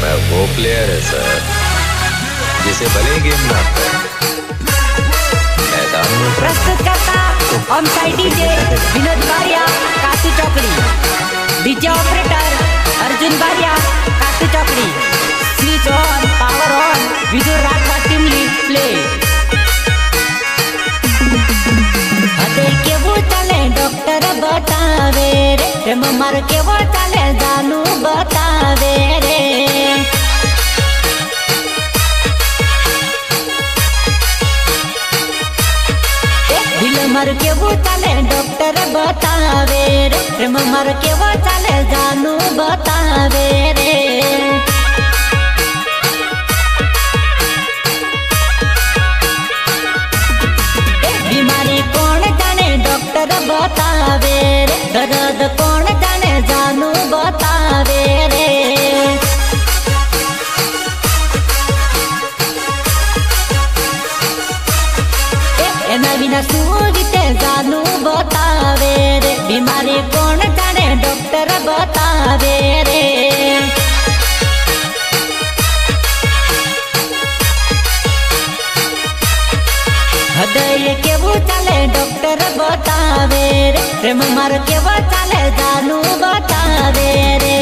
मैं वो प्लेयर है सर जिसे भले गेम ना मैदान में प्रस्तुत करता Om Sai DJ Vinod Baria, Kasu Chaukdi. DJ operator Arjun Baria, Kasu Chaukdi. Switch on power on Vidur Rathwa team lead play કેવું ચાલે ડોક્ટર બતાવે રે પ્રેમ માર કેવો ચાલે જાનું બતાવે રે દિલ માર કેવું ચાલે ડોક્ટર બતાવે રે પ્રેમ માર કેવો ચાલે જાનું બતાવે રે ડોક્ટર બતાવે રે બતાવે રે. પ્રેમ માર કેવો ચાલે જાનું બતાવે રે.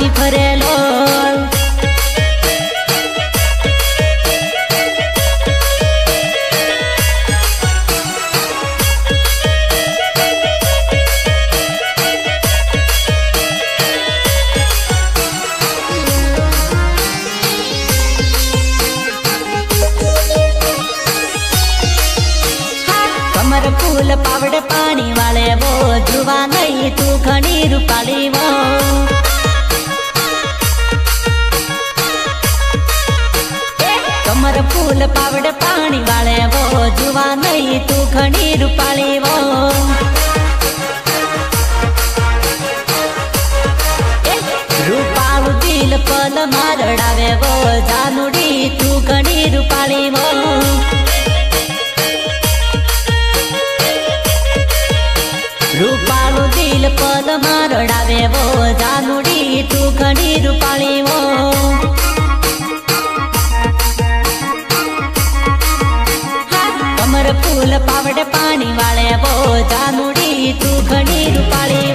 happy for it. ઘણી રૂપાળી વો દિલ પદ મારડાવે વો, જાનુડી તું ઘણી રૂપાળી વો કમર ફૂલ પાવડ પાણી વાળે વો, જાનુડી તું ઘણી રૂપાળી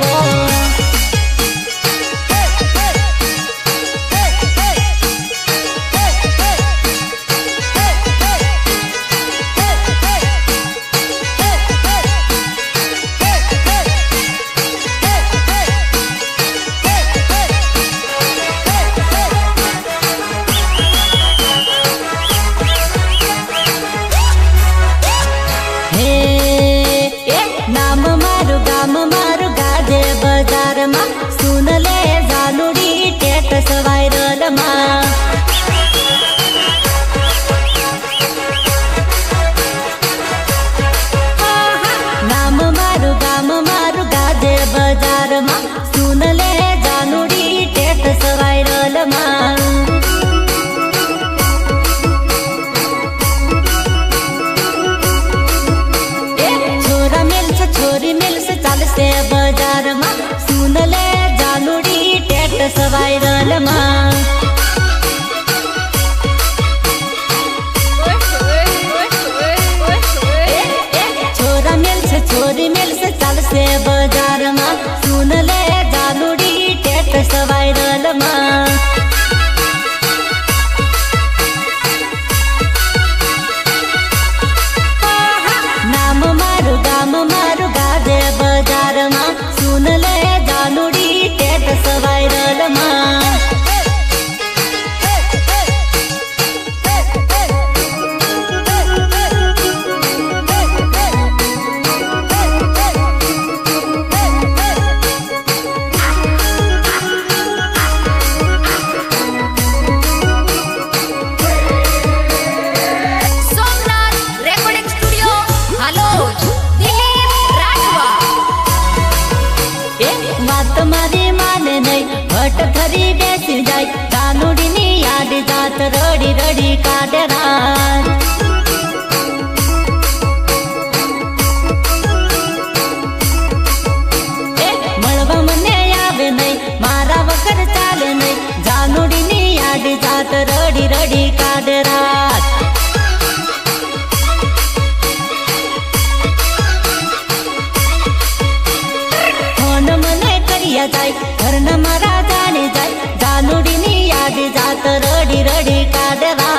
જાય ઘરના મારા જાને જાય ગાનુડીની યાદ જાત રડી રડી કાઢવા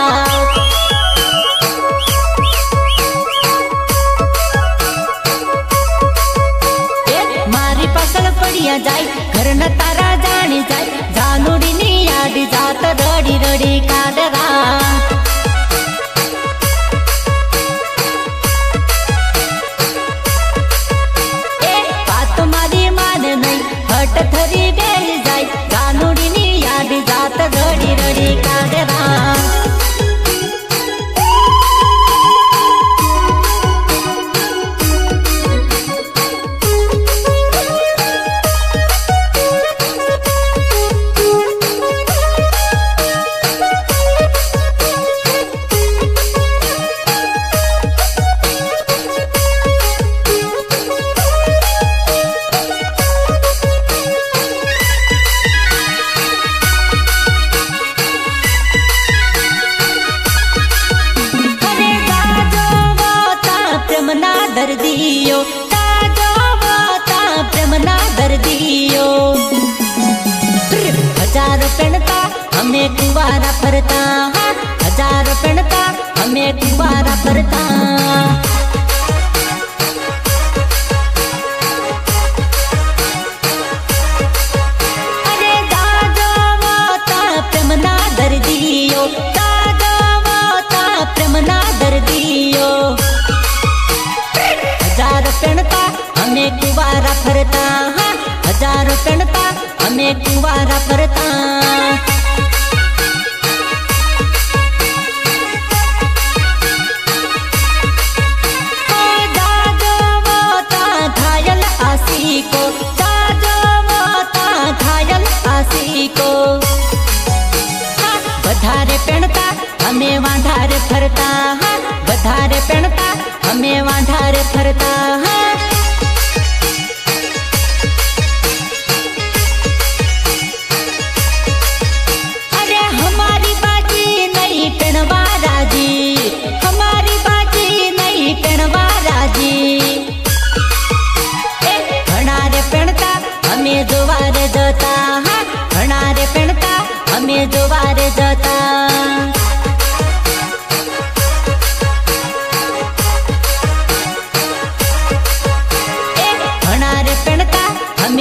મારી પાછળ પડ્યા જાય ઘરના તારા જાણી જાય જાનુડીની યાદ જાત રડી રડી કાઢવા America.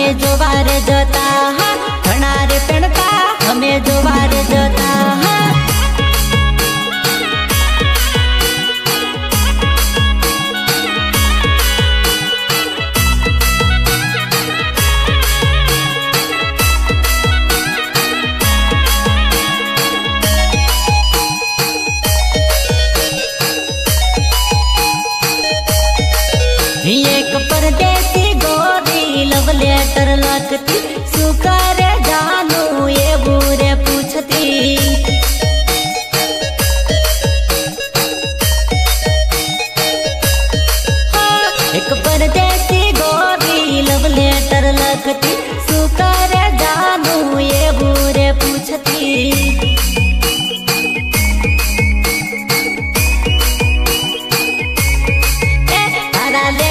हमें जो बार जोता हमें जो बार जो hora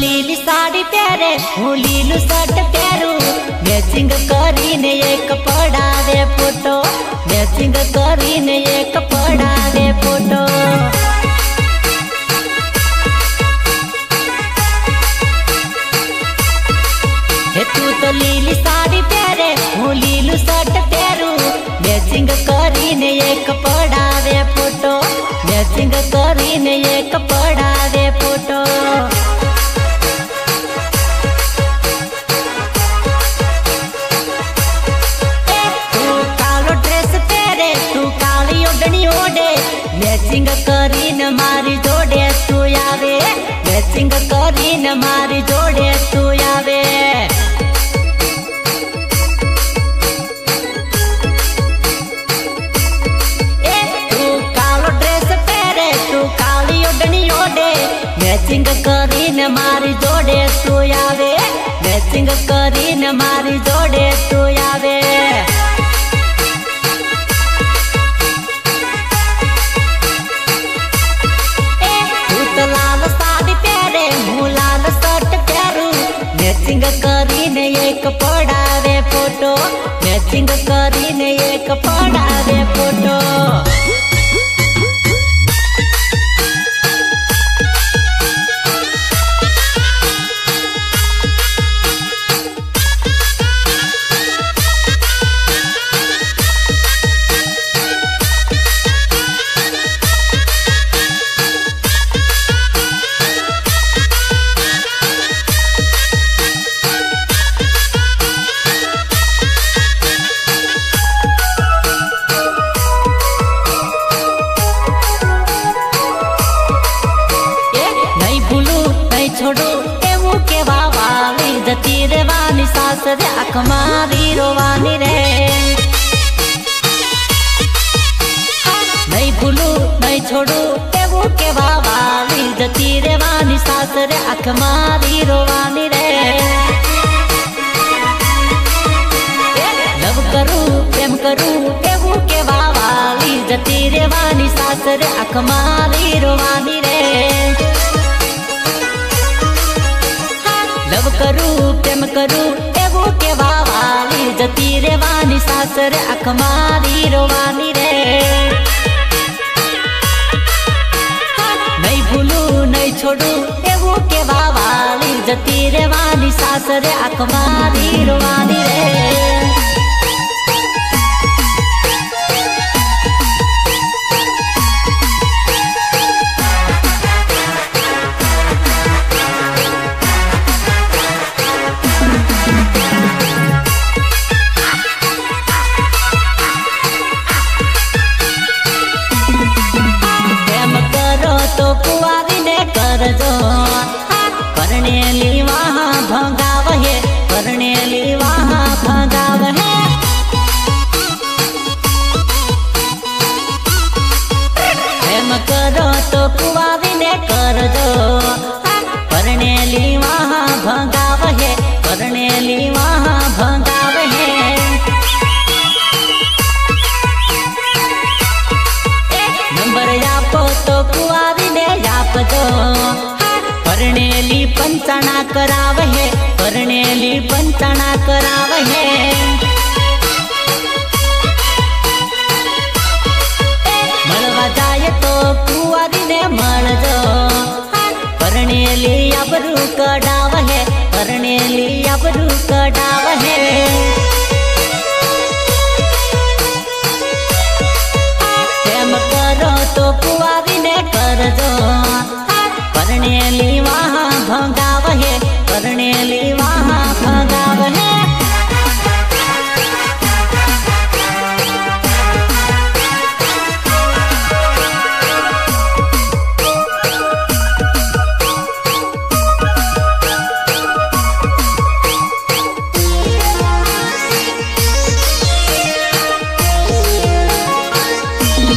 લીલી સાડી પહેરે હું લીલું શર્ટ પહેરું. મેચિંગ કરીને એક પડાવે ફોટો મેચિંગ કરીને એક પડાવે ફોટો હે તું તો લીલી સાડી પહેરે હું લીલું શર્ટ પહેરું. મેચિંગ કરીને એક પડાવે ફોટો મેચિંગ કરીને એક કરીને મારી જોડે તું આવે. મેચિંગ કરીને મારી જોડે તું આવે. મેચિંગ કરીને મારી જોડે તું આવે. મેચિંગ કરીને એક પડાવે ફોટો મેચિંગ કરીને એક પડાવે ફોટો करूँ केहू के वाली जती रे वाली सासर अखमाली रोवानी रे। लव करूँ, प्रेम करू, केहू के वाली जती रे वाली सासर अखमाली रोवानी रे। नहीं भूलू, नहीं छोड़ू, केहू के वाली जती रे वाली सासर अखमाली रोवानी रे। પંચાણા કરાવ હે પરણેલી પંચાણા કરાવ હે. મળવા જાય તો કુવારીને મળજો. પરણેલી આબરૂ કડાવ હે પરણેલી આબરૂ કડાવ હે. તો કુવારીને કરજો. પરણેલી વાહ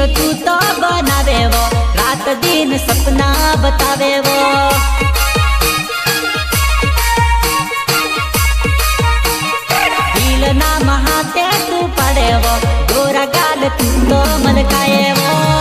हीरो तू तो बनावे वो रात दिन सपना बतावे वो दिल ना महाते तू पड़े वो गोरा गाल तू तो मनकाए वो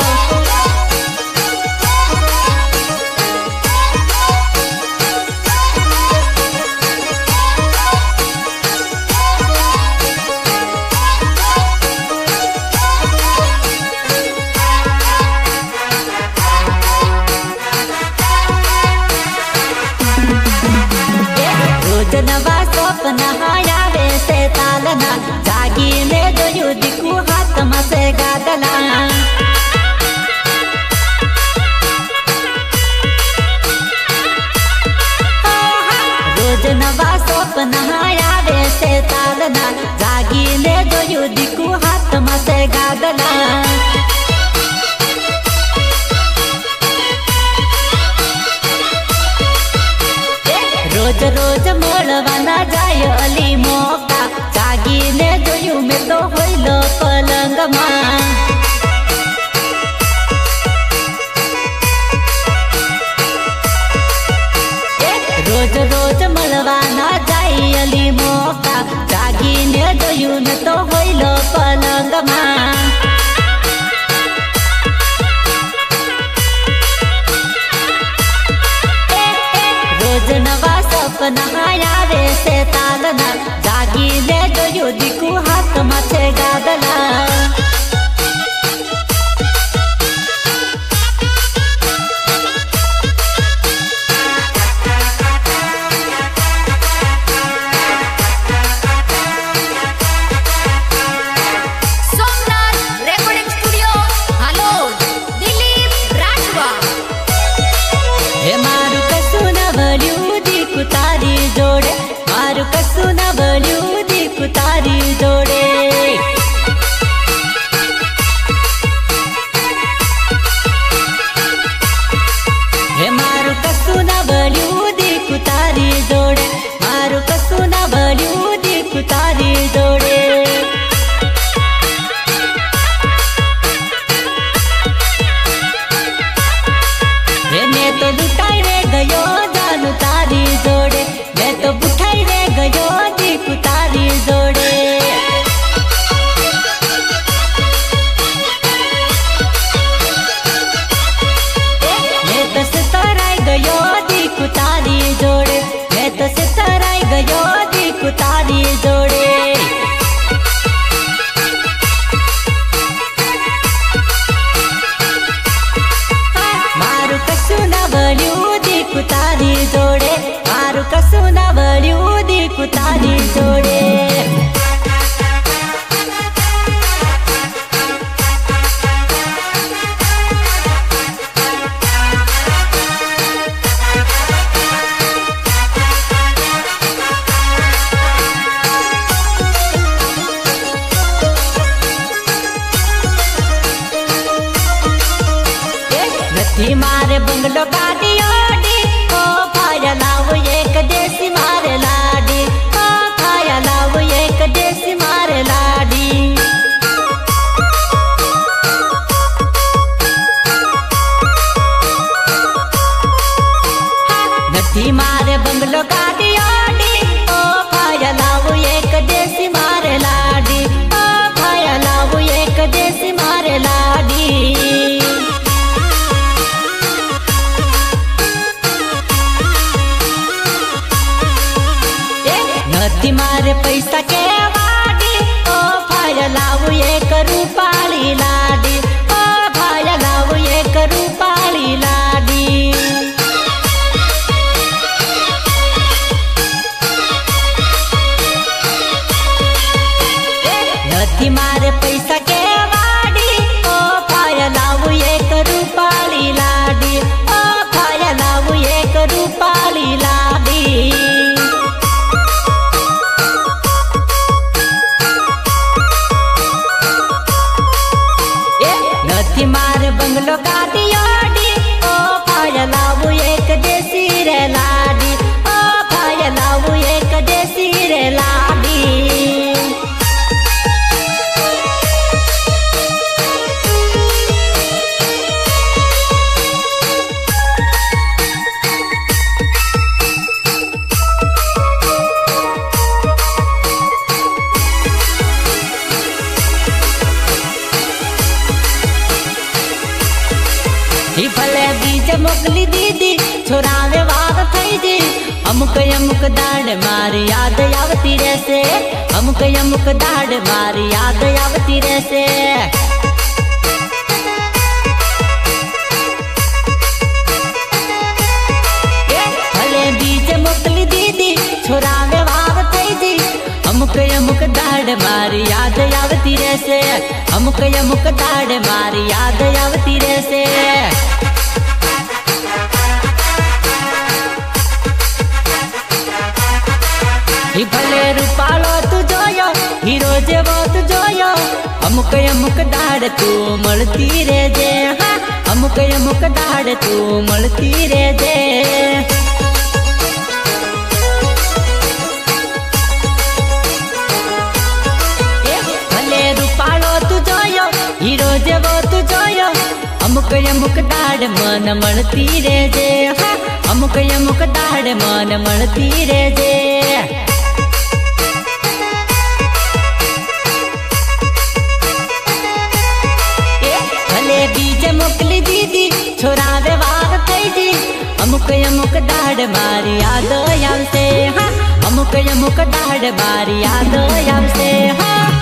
દાદલા રોજ રોજ મળવાના જાય અલી મોકા જાગીને જોયું મેં તો હોઈલો પલંગમાં गादला जागी ले जो यो दिकु हात मचे गादला depois tá daquela é અમુક અમુક દાડ મારી યાદ આવતી રહેશે અમુક અમુક દાડ મારી યાદ આવતી રહેશે એ ભલે બીજ મોકલી દીધી છોરાવે વાવ થઈ જી અમુક અમુક દાડ મારી યાદ આવતી રહેશે અમુક અમુક દાડ મારી યાદ આવતી રહેશે ही भले रूपालो तू जोयो, हीरो जेवो तू जोयो। अमुक अमुक दाड़ तू मलती रे जे हाँ। अमुक अमुक दाड़ तू मलती रे जे। अमुक दाड़ मन मलती रे जे हाँ। अमुक अमुक दाड़ मन मलती रे जे। મોકલી દીધી છોરાવે વાર થઈ જી અમુક અમુક દાડ મારી યાદ આવશે હા અમુક અમુક દાડ મારી યાદ આવશે હા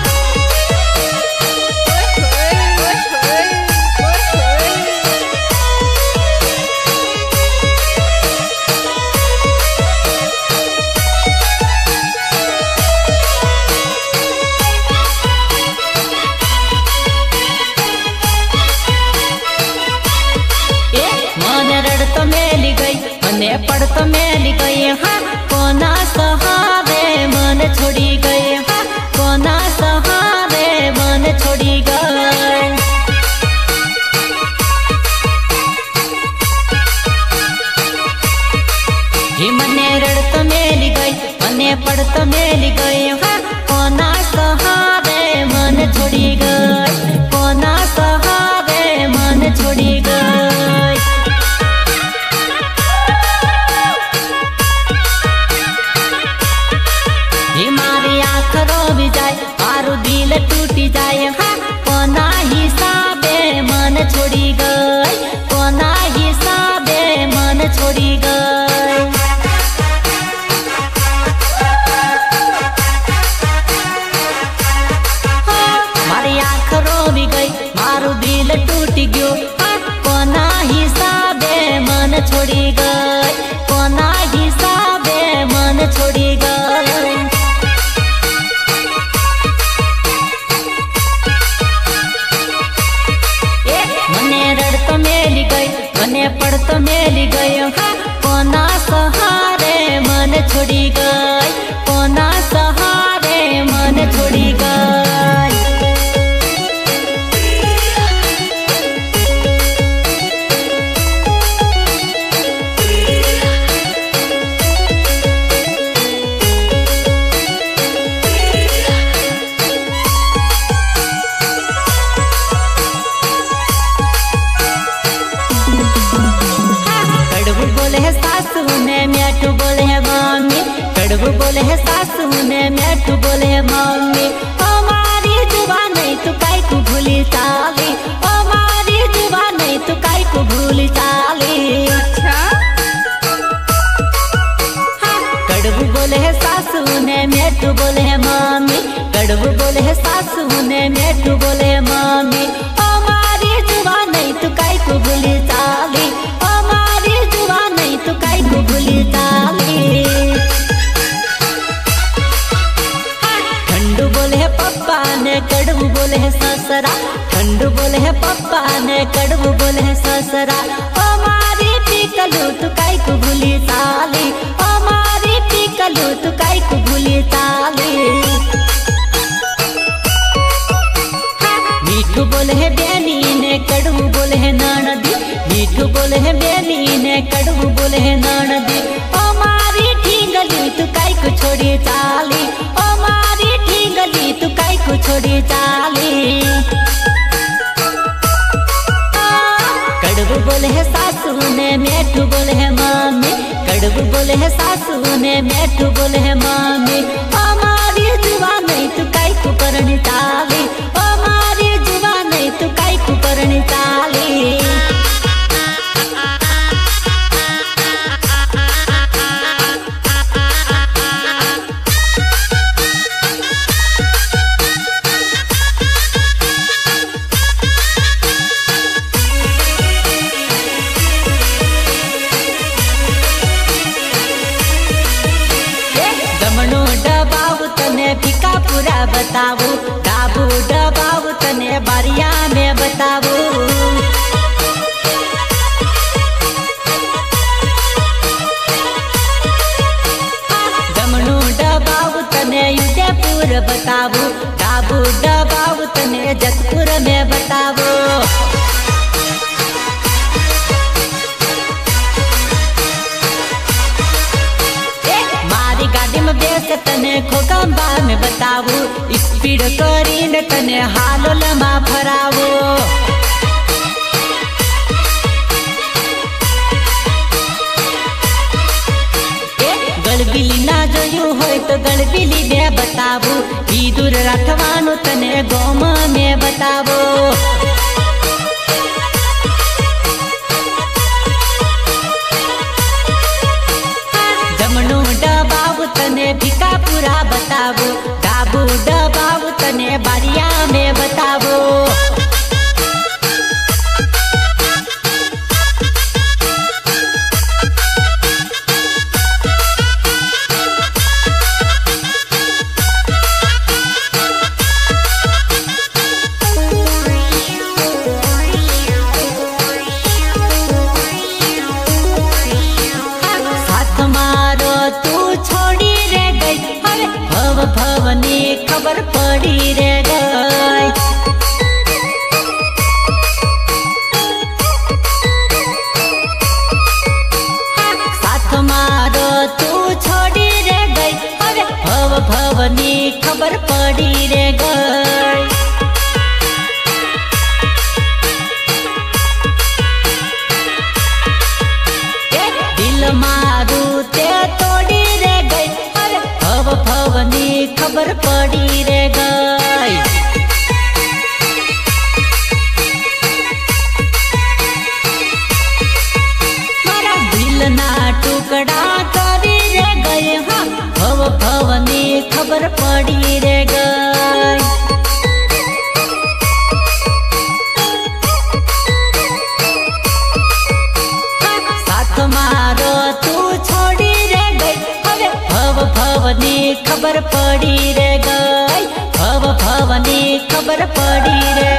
puerta सासू ने मैठू बोले मम्मी कड़वू बोले सासू ने मैठू बोले मम्मी ससरा। हमारी पिकलू तू काई को भूली चाली हमारी पिकलू तू काई को भूली चाली मीठू बोले है बेनी ने कड़वू बोले है नानदी। मीठू बोले है बेनी ने कड़वू बोले है नानदी। हमारी ठींगली तू काई को छोड़ी चाली। हमारी ठींगली तू काई को छोड़ी चाली। है सासू ने, मेठू बोले है मामी। कड़वू बोले है सासू ने, मेठू बोले है मामी। બતાવું ડાબુ દબાવું તને બારિયા મેં બતાવું. જમણું દબાવું તને ઉદયપુર બતાવું. તને ખોગાંબા મેં બતાવું. સ્પીડ કરીને તને હાલોલમાં ફરાવો. ગળબીલી ના જોયું હોય તો ગળબીલી બે બતાવું. ઈ દૂર રાખવાનું તને ગોમ મેં બતાવો. ખબર પડી રે ગાય. મારા દિલના ટુકડા કરી રે ગયે, હા. ભવ ભવની ખબર પડી રે ખબર પડી રે ગાય ભાવ ભાવની ખબર પડી રે